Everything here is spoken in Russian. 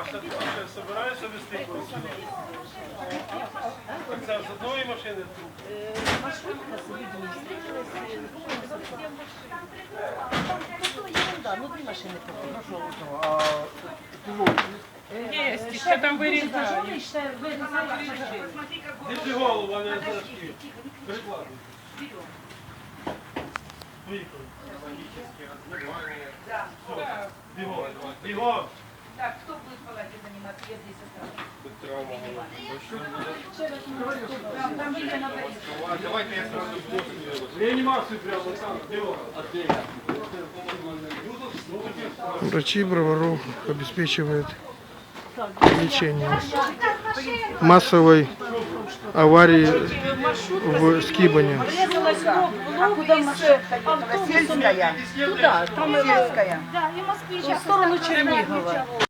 А що ти ще збираєшся вести когось сюди? Так це з одної машини тут? Маршрутка собі вмістилася. Ну, то ерунда, ну дві машини Є, ще там вирізають. Ще вирізають. Держи голову, а не зрачки. Прикладуй. Поїхали. Все, Бігом, бігом. Так, хто буде в палаті займатися? Я здесь останусь. Там є на Реанімацію прямо там, бігом. Врачи Броваров обеспечивают лечение массовой аварии в Скибане. Врезалась в лоб, в лоб із автобусом. Туди, там, е, Сельская. в сторону Чернігова.